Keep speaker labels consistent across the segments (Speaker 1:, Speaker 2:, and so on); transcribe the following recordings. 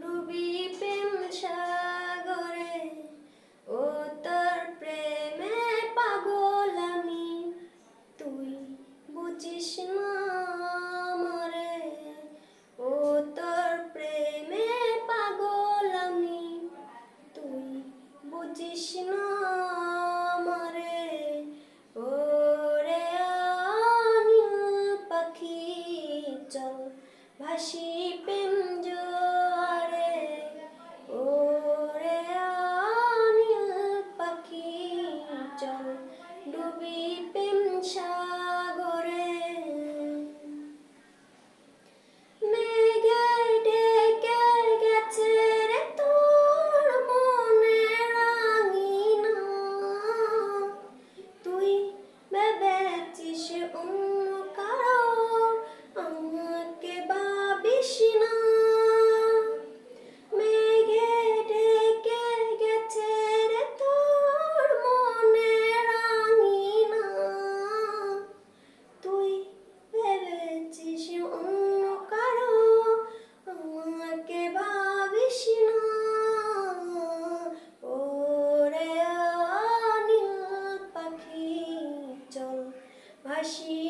Speaker 1: ডুবি প্রেম সাগরে ও তোর প্রেমে পাগল আমি। তুই বুঝিস না মরে ও তোর প্রেমে পাগল আমি। তুই বুঝিস না ooh. しい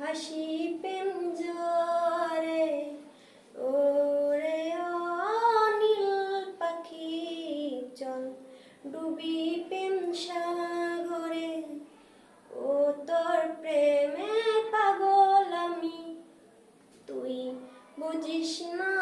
Speaker 1: হাসি প্রেম জোরে ওরে অনিল পাখি চল, ডুবি প্রেম সাগরে। ও তোর প্রেমে পাগল আমি, তুই বুঝিস না